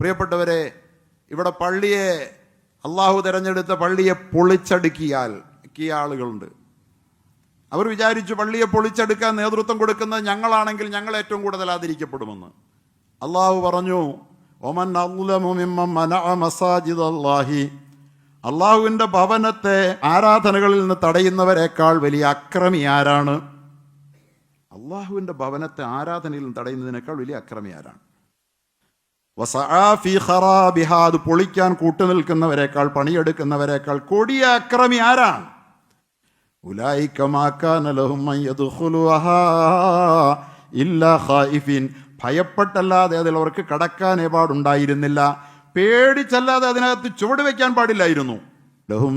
പ്രിയപ്പെട്ടവരെ ഇവിടെ പള്ളിയെ അള്ളാഹു തിരഞ്ഞെടുത്ത പള്ളിയെ പൊളിച്ചടുക്കിയാൽ കിയ ആളുകളുണ്ട്. അവർ വിചാരിച്ചു പള്ളിയെ പൊളിച്ചെടുക്കാൻ നേതൃത്വം കൊടുക്കുന്നത് ഞങ്ങളാണെങ്കിൽ ഞങ്ങൾ ഏറ്റവും കൂടുതൽ ആദരിക്കപ്പെടുമെന്ന്. അള്ളാഹു പറഞ്ഞു ഒമൻ അല്ലാഹി അള്ളാഹുവിന്റെ ഭവനത്തെ ആരാധനകളിൽ നിന്ന് തടയുന്നവരെക്കാൾ വലിയ അക്രമി ആരാണ്? അള്ളാഹുവിന്റെ ഭവനത്തെ ആരാധനയിൽ നിന്ന് തടയുന്നതിനേക്കാൾ വലിയ അക്രമി ആരാണ്? വസആ ഖറാബിഹ അത് പൊളിക്കാൻ കൂട്ടുനിൽക്കുന്നവരെക്കാൾ പണിയെടുക്കുന്നവരെക്കാൾ കൊടിയ അക്രമി ആരാണ് ഭയപ്പെട്ടല്ലാതെ അതിൽ അവർക്ക് കടക്കാൻ പാടുണ്ടായിരുന്നില്ല പേടിച്ചല്ലാതെ അതിനകത്ത് ചുവട് വെക്കാൻ പാടില്ലായിരുന്നു. ലഹും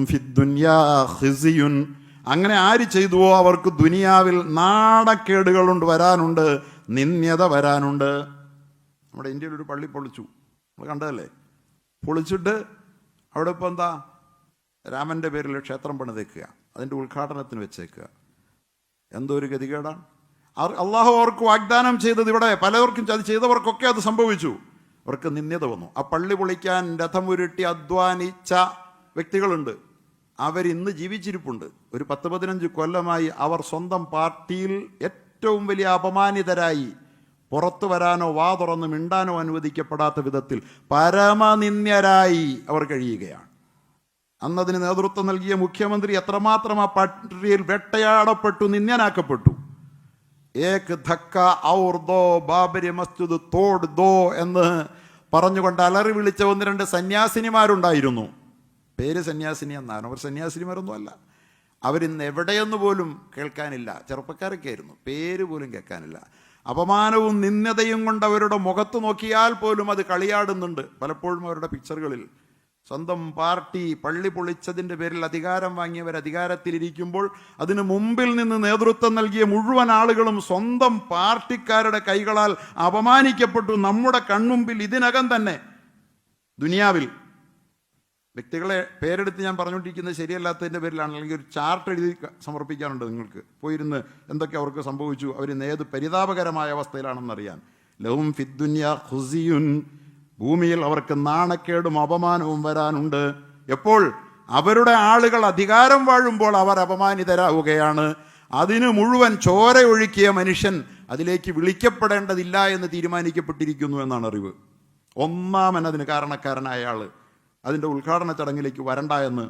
അങ്ങനെ ആര് ചെയ്തുവോ അവർക്ക് ദുനിയാവിൽ നാണക്കേടുകളുണ്ട് വരാനുണ്ട് നിന്ദ്യത വരാനുണ്ട്. നമ്മുടെ ഇന്ത്യയിൽ ഒരു പള്ളി പൊളിച്ചു. നമ്മൾ കണ്ടതല്ലേ? പൊളിച്ചിട്ട് അവിടെ ഇപ്പോൾ എന്താ? രാമന്റെ പേരിൽ ക്ഷേത്രം പണിതേക്കുക. അതിന്റെ ഉദ്ഘാടനത്തിന് വെച്ചേക്കുക. എന്തോ ഒരു ഗതികേടാണ് അള്ളാഹു അവർക്ക് വാഗ്ദാനം ചെയ്തത് ഇവിടെ. പലവർക്കും അത് ചെയ്തവർക്കൊക്കെ അത് സംഭവിച്ചു. അവർക്ക് നിന്ദ്യത വന്നു. ആ പള്ളി പൊളിക്കാൻ രഥം ഉരുട്ടി അധ്വാനിച്ച വ്യക്തികളുണ്ട്. അവരിന്ന് ജീവിച്ചിരിപ്പുണ്ട്. ഒരു പത്ത് പതിനഞ്ച് കൊല്ലമായി അവർ സ്വന്തം പാർട്ടിയിൽ ഏറ്റവും വലിയ അപമാനിതരായി പുറത്തു വരാനോ വാ തുറന്ന് മിണ്ടാനോ അനുവദിക്കപ്പെടാത്ത വിധത്തിൽ പരമനിന്ദ്യരായി അവർ കഴിയുകയാണ്. അന്നതിന് നേതൃത്വം നൽകിയ മുഖ്യമന്ത്രി എത്രമാത്രം ആ പട്ടിയിൽ വെട്ടയാടപ്പെട്ടു നിന്ദ്യനാക്കപ്പെട്ടു. ഏക് ധക്ക ഔർ ദോ ബാബരി മസ്ജിദ് തോട് ദോ എന്ന് പറഞ്ഞുകൊണ്ട് അലറി വിളിച്ച ഒന്ന് രണ്ട് സന്യാസിനിമാരുണ്ടായിരുന്നു. പേര് സന്യാസിനി എന്നാണ്. അവർ സന്യാസിനിമാരൊന്നും അല്ല. അവരിന്ന് എവിടെയെന്ന് പോലും കേൾക്കാനില്ല. ചെറുപ്പക്കാരൊക്കെ ആയിരുന്നു പേര് പോലും കേൾക്കാനില്ല. അപമാനവും നിന്ദതയും കൊണ്ട് അവരുടെ മുഖത്ത് നോക്കിയാൽ പോലും അത് കളിയാടുന്നുണ്ട്. പലപ്പോഴും അവരുടെ പിക്ചറുകളിൽ സ്വന്തം പാർട്ടി പള്ളി പൊളിച്ചതിന്റെ പേരിൽ അധികാരം വാങ്ങിയവർ അധികാരത്തിലിരിക്കുമ്പോൾ അതിന് മുമ്പിൽ നിന്ന് നേതൃത്വം നൽകിയ മുഴുവൻ ആളുകളും സ്വന്തം പാർട്ടിക്കാരുടെ കൈകളാൽ അപമാനിക്കപ്പെട്ടു. നമ്മുടെ കൺമുമ്പിൽ ഇതിനകം തന്നെ. ദുനിയാവിൽ വ്യക്തികളെ പേരെടുത്ത് ഞാൻ പറഞ്ഞുകൊണ്ടിരിക്കുന്നത് ശരിയല്ലാത്തതിന്റെ പേരിലാണ്. അല്ലെങ്കിൽ ഒരു ചാർട്ട് എഴുതി സമർപ്പിക്കാനുണ്ട് നിങ്ങൾക്ക്. പോയിരുന്ന് എന്തൊക്കെ അവർക്ക് സംഭവിച്ചു അവർ ഏത് പരിതാപകരമായ അവസ്ഥയിലാണെന്നറിയാൻ. ലവും ഫിദ്ദുന്യ ഖുസിയുൻ. ഭൂമിയിൽ അവർക്ക് നാണക്കേടും അപമാനവും വരാനുണ്ട്. എപ്പോൾ? അവരുടെ ആളുകൾ അധികാരം വാഴുമ്പോൾ അവർ അപമാനിതരാവുകയാണ്. അതിന് മുഴുവൻ ചോര ഒഴുക്കിയ മനുഷ്യൻ അതിലേക്ക് വിളിക്കപ്പെടേണ്ടതില്ല എന്ന് തീരുമാനിക്കപ്പെട്ടിരിക്കുന്നു എന്നാണ് അറിവ്. ഒന്നാമൻ അതിന് കാരണക്കാരനായ ആൾ. അതിന്റെ ഉദ്ഘാടന ചടങ്ങിലേക്ക് വരണ്ട എന്ന്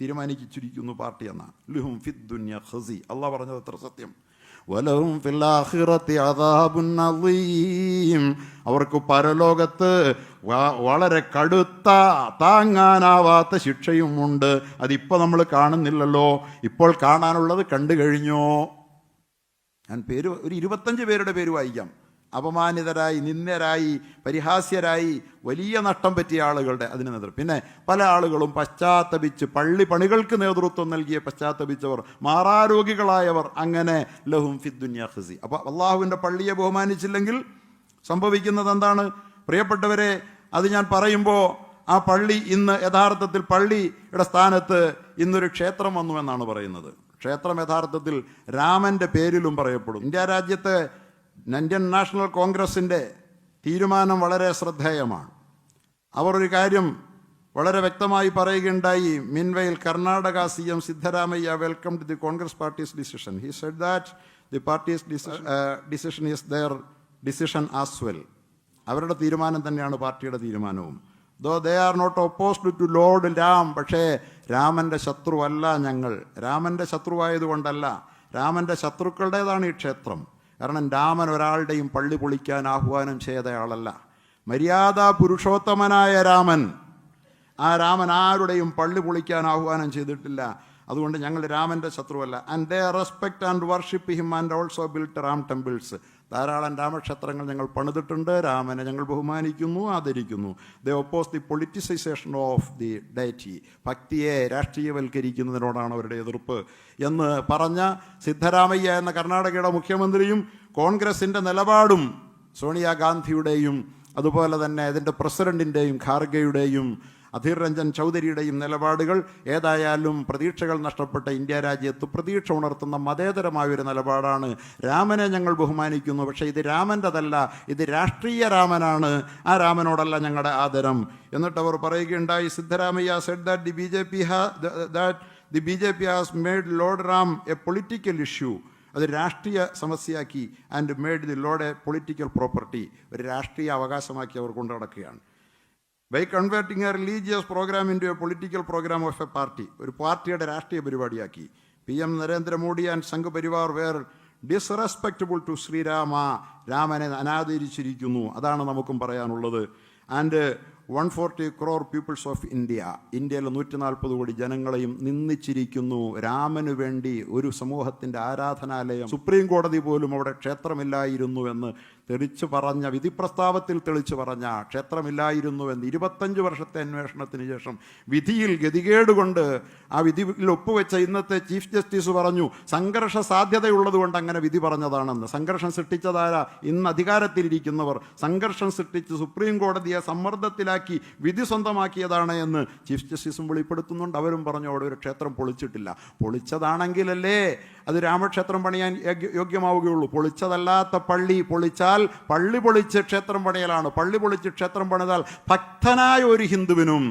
തീരുമാനിച്ചിരിക്കുന്നു പാർട്ടി എന്ന. ലുഹും ഫിദ് ദുന്യ ഖസി. അള്ളാഹ് പറഞ്ഞത് അത്ര സത്യം. അളീം അവർക്ക് പരലോകത്ത് വളരെ കടുത്ത താങ്ങാനാവാത്ത ശിക്ഷയും ഉണ്ട്. അതിപ്പോൾ നമ്മൾ കാണുന്നില്ലല്ലോ. ഇപ്പോൾ കാണാനുള്ളത് കണ്ടു കഴിഞ്ഞോ? ഞാൻ പേര് ഒരു ഇരുപത്തഞ്ച് പേരുടെ പേര് വായിക്കാം. അപമാനിതരായി നിന്ദരായി പരിഹാസ്യരായി വലിയ നഷ്ടം പറ്റിയ ആളുകളുടെ അതിന് നേതൃത്വം പിന്നെ പല ആളുകളും പശ്ചാത്തപിച്ച് പള്ളി പണികൾക്ക് നേതൃത്വം നൽകിയ പശ്ചാത്തപിച്ചവർ മാറാരോഗികളായവർ അങ്ങനെ ലഹും ഫിദ്ദുന്യ ഖസി. അപ്പോൾ അള്ളാഹുവിന്റെ പള്ളിയെ ബഹുമാനിച്ചില്ലെങ്കിൽ സംഭവിക്കുന്നത് എന്താണ്? പ്രിയപ്പെട്ടവരെ അത് ഞാൻ പറയുമ്പോൾ ആ പള്ളി ഇന്ന് യഥാർത്ഥത്തിൽ പള്ളിയുടെ സ്ഥാനത്ത് ഇന്നൊരു ക്ഷേത്രം വന്നു എന്നാണ് പറയുന്നത്. ക്ഷേത്രം യഥാർത്ഥത്തിൽ രാമന്റെ പേരിലും പറയപ്പെടും. ഇന്ത്യ രാജ്യത്തെ ഇന്ത്യൻ നാഷണൽ കോൺഗ്രസിന്റെ തീരുമാനം വളരെ ശ്രദ്ധേയമാണ്. അവർ ഒരു കാര്യം വളരെ വ്യക്തമായി പറയുകയുണ്ടായി. മിൻവയിൽ Karnataka C M Siddaramaiah welcome to the Congress party's decision he said that the party's decision is their decision as well അവരുടെ തീരുമാനം തന്നെയാണ് പാർട്ടിയുടെ തീരുമാനവും. Though they are not opposed to Lord Ram പക്ഷേ രാമന്റെ ശത്രുവല്ല ഞങ്ങൾ. രാമന്റെ ശത്രുവായതുകൊണ്ടല്ല. രാമന്റെ ശത്രുക്കളുടേതാണ് ഈ ക്ഷേത്രം. കാരണം രാമൻ ഒരാളുടെയും പള്ളി പൊളിക്കാൻ ആഹ്വാനം ചെയ്തയാളല്ല. മര്യാദ പുരുഷോത്തമനായ രാമൻ. ആ രാമൻ ആരുടെയും പള്ളി പൊളിക്കാൻ ആഹ്വാനം ചെയ്തിട്ടില്ല. അതുകൊണ്ട് ഞങ്ങൾ രാമന്റെ ശത്രുവല്ല. And they respect and worship him and also built Ram temples ധാരാളം രാമക്ഷേത്രങ്ങൾ ഞങ്ങൾ പണിതിട്ടുണ്ട് രാമനെ ഞങ്ങൾ ബഹുമാനിക്കുന്നു ആദരിക്കുന്നു. They oppose the politicisation of the deity ഭക്തിയെ രാഷ്ട്രീയവൽക്കരിക്കുന്നതിനോടാണ് അവരുടെ എതിർപ്പ് എന്ന് പറഞ്ഞ സിദ്ധരാമയ്യ എന്ന കർണാടകയുടെ മുഖ്യമന്ത്രിയും കോൺഗ്രസിന്റെ നിലപാടും സോണിയാഗാന്ധിയുടെയും അതുപോലെ തന്നെ അതിന്റെ പ്രസിഡന്റിന്റെയും ഖാർഗെയുടെയും അധീർ രഞ്ജൻ ചൗധരിയുടെയും നിലപാടുകൾ ഏതായാലും പ്രതീക്ഷകൾ നഷ്ടപ്പെട്ട ഇന്ത്യ രാജ്യത്ത് പ്രതീക്ഷ ഉണർത്തുന്ന മതേതരമായൊരു നിലപാടാണ്. രാമനെ ഞങ്ങൾ ബഹുമാനിക്കുന്നു. പക്ഷേ ഇത് രാമന്റെതല്ല ഇത് രാഷ്ട്രീയ രാമനാണ്. ആ രാമനോടല്ല ഞങ്ങളുടെ ആദരം. എന്നിട്ട് അവർ പറയുകയുണ്ടായി Siddaramaiah said that the B J P ഹാ that the B J P has made Lord Ram a political issue അത് രാഷ്ട്രീയ സമസ്യയാക്കി and made the lord a political property ഒരു രാഷ്ട്രീയ അവകാശമാക്കി അവർ കൊണ്ടു നടക്കുകയാണ്. By converting a religious program into a political program of a party ഒരു പാർട്ടിയുടെ രാഷ്ട്രീയ പരിപാടിയാക്കി. P M Narendra Modi and Sangh Parivar were disrespectable to Sri Rama രാമനെ അനാദരിച്ചിരിക്കുന്നു. അതാണ് നമുക്കും പറയാനുള്ളത്. And one forty crore peoples of India ഇന്ത്യയിലെ നൂറ്റി നാൽപ്പത് കോടി ജനങ്ങളെയും നിന്ദിച്ചിരിക്കുന്നു. രാമനു വേണ്ടി ഒരു സമൂഹത്തിന്റെ ആരാധനാലയം സുപ്രീം കോടതി പോലും അവിടെ ക്ഷേത്രമില്ലായിരുന്നു എന്ന് തെളിച്ചു പറഞ്ഞ വിധിപ്രസ്താവത്തിൽ തെളിച്ചു പറഞ്ഞ ക്ഷേത്രമില്ലായിരുന്നു എന്ന് ഇരുപത്തഞ്ച് വർഷത്തെ അന്വേഷണത്തിന് ശേഷം വിധിയിൽ ഗതികേട് കൊണ്ട് ആ വിധിയിൽ ഒപ്പുവെച്ച ഇന്നത്തെ ചീഫ് ജസ്റ്റിസ് പറഞ്ഞു സംഘർഷ സാധ്യതയുള്ളതുകൊണ്ട് അങ്ങനെ വിധി പറഞ്ഞതാണെന്ന്. സംഘർഷം സൃഷ്ടിച്ചതാര? ഇന്ന് അധികാരത്തിലിരിക്കുന്നവർ. സംഘർഷം സൃഷ്ടിച്ച് സുപ്രീം കോടതിയെ സമ്മർദ്ദത്തിലാക്കി വിധി സ്വന്തമാക്കിയതാണ് എന്ന് ചീഫ് ജസ്റ്റിസും വെളിപ്പെടുത്തുന്നുണ്ട്. അവരും പറഞ്ഞു അവിടെ ഒരു ക്ഷേത്രം പൊളിച്ചിട്ടില്ല. പൊളിച്ചതാണെങ്കിലല്ലേ അത് രാമക്ഷേത്രം പണിയാൻ യോഗ്യ- യോഗ്യമാവുകയുള്ളൂ. പൊളിച്ചതല്ലാത്ത പള്ളി പൊളിച്ചാൽ പള്ളി പൊളിച്ച് ക്ഷേത്രം പണിയലാണ്. പള്ളി പൊളിച്ച് ക്ഷേത്രം പണിതാൽ ഭക്തനായ ഒരു ഹിന്ദുവിനും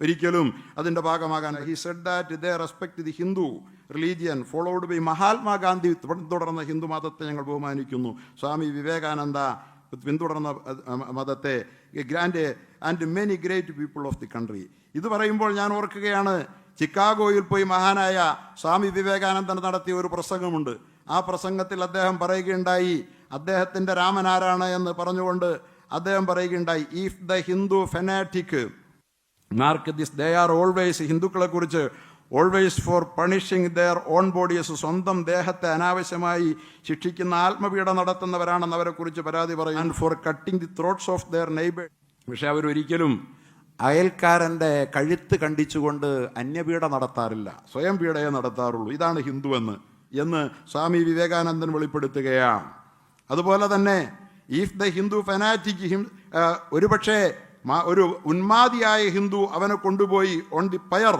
ഒരിക്കലും അതിന്റെ ഭാഗമാകാൻ he said that they respect the Hindu religion followed by Mahatma Gandhi പിന്തുടർന്ന ഹിന്ദു മതത്തെ ഞങ്ങൾ ബഹുമാനിക്കുന്നു. സ്വാമി വിവേകാനന്ദ പിന്തുടർന്ന മതത്തെ grand and many great people of the country. ഇത് പറയുമ്പോൾ ഞാൻ ഓർക്കുകയാണ് ചിക്കാഗോയിൽ പോയി മഹാനായ സ്വാമി വിവേകാനന്ദൻ നടത്തിയ ഒരു പ്രസംഗമുണ്ട്. ആ പ്രസംഗത്തിൽ അദ്ദേഹം പറയുകയുണ്ടായി അദ്ദേഹത്തിന്റെ രാമൻ ആരാണ് എന്ന് പറഞ്ഞുകൊണ്ട് അദ്ദേഹം പറയുകയുണ്ടായി if the Hindu fanatic mark this they are always ഹിന്ദുക്കളെ കുറിച്ച് always for punishing their own bodies സ്വന്തം ദേഹത്തെ അനാവശ്യമായി ശിക്ഷിക്കുന്ന ആത്മപീഡ നടത്തുന്നവരാണെന്ന് അവരെ കുറിച്ച് പരാതി പറയും. And for cutting the throats of their neighbour പക്ഷെ അവരൊരിക്കലും അയൽക്കാരന്റെ കഴുത്ത് കണ്ടിച്ചുകൊണ്ട് അന്യപീഡ നടത്താറില്ല. സ്വയം പീഡയെ നടത്താറുള്ളൂ. ഇതാണ് ഹിന്ദു എന്ന്. എന്ന് സ്വാമി വിവേകാനന്ദൻ വെളിപ്പെടുത്തുകയാണ്. അതുപോലെ തന്നെ if the Hindu fanatic him ഒരു പക്ഷേ ഒരു ഉന്മാതിയായ ഹിന്ദു അവനെ കൊണ്ടുപോയി ഓൺ ദി പയർ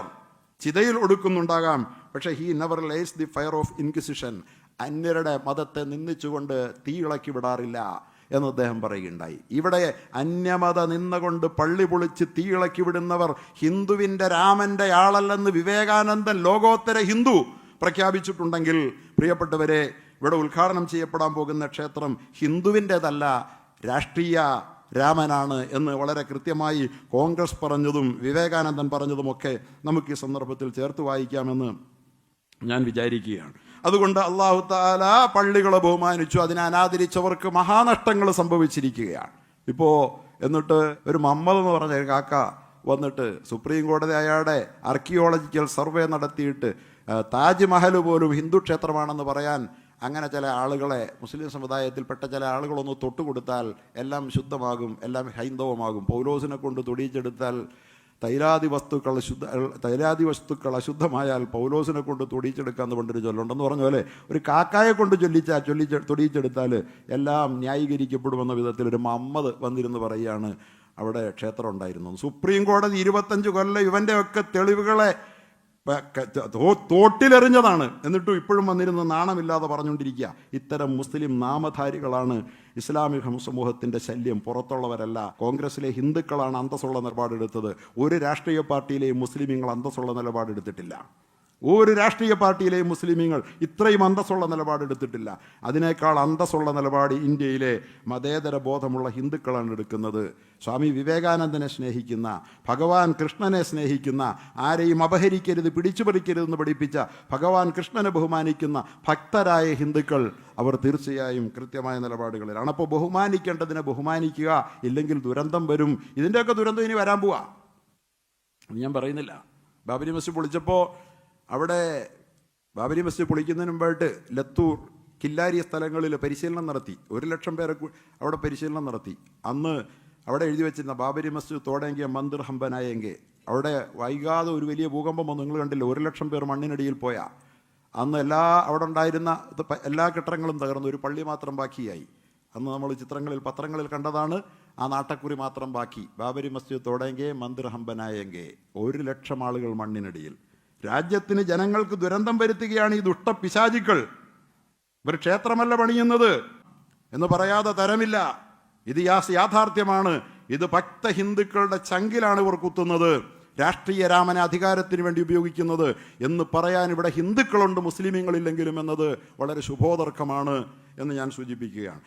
ചിതയിൽ ഒടുക്കുന്നുണ്ടാകാം. പക്ഷേ he never lights the fire of inquisition അന്യരുടെ മതത്തെ നിന്ദിച്ചുകൊണ്ട് തീ ഇളക്കി വിടാറില്ല എന്ന് അദ്ദേഹം പറയുകയുണ്ടായി. ഇവിടെ അന്യമത നിന്നുകൊണ്ട് പള്ളി പൊളിച്ച് തീ ഇളക്കി വിടുന്നവർ ഹിന്ദുവിന്റെ രാമന്റെ ആളല്ലെന്ന് വിവേകാനന്ദൻ ലോകോത്തര ഹിന്ദു പ്രഖ്യാപിച്ചിട്ടുണ്ടെങ്കിൽ പ്രിയപ്പെട്ടവരെ ഇവിടെ ഉദ്ഘാടനം ചെയ്യപ്പെടാൻ പോകുന്ന ക്ഷേത്രം ഹിന്ദുവിന്റെതല്ല രാഷ്ട്രീയ രാമനാണ് എന്ന് വളരെ കൃത്യമായി കോൺഗ്രസ് പറഞ്ഞതും വിവേകാനന്ദൻ പറഞ്ഞതുമൊക്കെ നമുക്ക് ഈ സന്ദർഭത്തിൽ ചേർത്ത് വായിക്കാമെന്ന് ഞാൻ വിചാരിക്കുകയാണ്. അതുകൊണ്ട് അള്ളാഹു താല പള്ളികളെ ബഹുമാനിച്ചു അതിനെ അനാദരിച്ചവർക്ക് മഹാനഷ്ടങ്ങൾ സംഭവിച്ചിരിക്കുകയാണ്. ഇപ്പോൾ എന്നിട്ട് ഒരു മമ്മദ് എന്ന് പറഞ്ഞ കാക്ക വന്നിട്ട് സുപ്രീം കോടതി അയാളുടെ ആർക്കിയോളജിക്കൽ സർവേ നടത്തിയിട്ട് താജ്മഹൽ പോലും ഹിന്ദു ക്ഷേത്രമാണെന്ന് പറയാൻ അങ്ങനെ ചില ആളുകളെ മുസ്ലിം സമുദായത്തിൽപ്പെട്ട ചില ആളുകളൊന്ന് തൊട്ടുകൊടുത്താൽ എല്ലാം ശുദ്ധമാകും എല്ലാം ഹൈന്ദവമാകും. പൗലോസിനെ കൊണ്ട് തൊടിയിച്ചെടുത്താൽ തൈലാദി വസ്തുക്കൾ ശുദ്ധ തൈലാദി വസ്തുക്കൾ അശുദ്ധമായാൽ പൗലോസിനെ കൊണ്ട് തൊടിയിച്ചെടുക്കാന്ന് പണ്ടൊരു ചൊല്ലുണ്ടെന്ന് പറഞ്ഞു പോലെ ഒരു കാക്കായെ കൊണ്ട് ചൊല്ലിച്ചാൽ ചൊല്ലിച്ച് തൊടിയിച്ചെടുത്താൽ എല്ലാം ന്യായീകരിക്കപ്പെടുമെന്ന വിധത്തിൽ ഒരു മമ്മദ് വന്നിരുന്ന് പറയുകയാണ് അവിടെ ക്ഷേത്രം ഉണ്ടായിരുന്നു. സുപ്രീം കോടതി ഇരുപത്തഞ്ച് കൊല്ലം ഇവന്റെയൊക്കെ തെളിവുകളെ തോട്ടിലെറിഞ്ഞതാണ്. എന്നിട്ടും ഇപ്പോഴും വന്നിരുന്ന നാണമില്ലാതെ പറഞ്ഞുകൊണ്ടിരിക്കുക. ഇത്തരം മുസ്ലിം നാമധാരികളാണ് ഇസ്ലാമിക സമൂഹത്തിന്റെ ശല്യം. പുറത്തുള്ളവരല്ല. കോൺഗ്രസിലെ ഹിന്ദുക്കളാണ് അന്തസ്സുള്ള നിലപാടെടുത്തത്. ഒരു രാഷ്ട്രീയ പാർട്ടിയിലെയും മുസ്ലിമീങ്ങൾ അന്തസ്സുള്ള നിലപാടെടുത്തിട്ടില്ല. ഒരു രാഷ്ട്രീയ പാർട്ടിയിലെയും മുസ്ലിമീങ്ങൾ ഇത്രയും അന്തസ്സുള്ള നിലപാടെടുത്തിട്ടില്ല അതിനേക്കാൾ അന്തസ്സുള്ള നിലപാട് ഇന്ത്യയിലെ മതേതര ബോധമുള്ള ഹിന്ദുക്കളാണ് എടുക്കുന്നത്. സ്വാമി വിവേകാനന്ദനെ സ്നേഹിക്കുന്ന ഭഗവാൻ കൃഷ്ണനെ സ്നേഹിക്കുന്ന ആരെയും അപഹരിക്കരുത് പിടിച്ചു പറിക്കരുതെന്ന് പഠിപ്പിച്ച ഭഗവാൻ കൃഷ്ണനെ ബഹുമാനിക്കുന്ന ഭക്തരായ ഹിന്ദുക്കൾ അവർ തീർച്ചയായും കൃത്യമായ നിലപാടുകളിലാണ്. അപ്പോൾ ബഹുമാനിക്കേണ്ടതിനെ ബഹുമാനിക്കുക ഇല്ലെങ്കിൽ ദുരന്തം വരും. ഇതിന്റെയൊക്കെ ദുരന്തം ഇനി വരാൻ പോവാ. ഞാൻ പറയുന്നില്ല. ബാബരി മസ്ജിദ് പൊളിച്ചപ്പോൾ അവിടെ ബാബരി മസ്ജിദ് പൊളിക്കുന്നതിന് മുമ്പായിട്ട് ലത്തൂർ കില്ലാരി സ്ഥലങ്ങളിൽ പരിശീലനം നടത്തി. ഒരു ലക്ഷം പേരെ അവിടെ പരിശീലനം നടത്തി. അന്ന് അവിടെ എഴുതി വെച്ചിരുന്ന ബാബരി മസ്ജിദ് തോടെങ്കിൽ മന്ദിർ ഹംബനായെങ്കിൽ അവിടെ വൈകാതെ ഒരു വലിയ ഭൂകമ്പം വന്നു. നിങ്ങൾ കണ്ടില്ല? ഒരു ലക്ഷം പേർ മണ്ണിനടിയിൽ പോയാൽ അന്ന് എല്ലാ അവിടെ ഉണ്ടായിരുന്ന എല്ലാ കെട്ടിടങ്ങളും തകർന്നു. ഒരു പള്ളി മാത്രം ബാക്കിയായി. അന്ന് നമ്മൾ ചിത്രങ്ങളിൽ പത്രങ്ങളിൽ കണ്ടതാണ് ആ നാട്ടക്കുറി മാത്രം ബാക്കി. ബാബരി മസ്ജിദ് തോടെങ്കേ മന്ദിർ ഹമ്പനായെങ്കേ ഒരു ലക്ഷം ആളുകൾ മണ്ണിനടിയിൽ. രാജ്യത്തിന് ജനങ്ങൾക്ക് ദുരന്തം വരുത്തുകയാണ് ഈ ദുഷ്ട പിശാചിക്കൾ. ഇവർ ക്ഷേത്രമല്ല പണിയുന്നത് എന്ന് പറയാതെ തരമില്ല. ഇത് യാഥാർത്ഥ്യമാണ്. ഇത് ഭക്ത ഹിന്ദുക്കളുടെ ചങ്കിലാണ് ഇവർ കുത്തുന്നത്. രാഷ്ട്രീയ രാമനെ അധികാരത്തിന് വേണ്ടി ഉപയോഗിക്കുന്നത് എന്ന് പറയാൻ ഇവിടെ ഹിന്ദുക്കളുണ്ട് മുസ്ലിമീങ്ങളില്ലെങ്കിലും എന്നത് വളരെ ശുഭോദർക്കമാണ് എന്ന് ഞാൻ സൂചിപ്പിക്കുകയാണ്.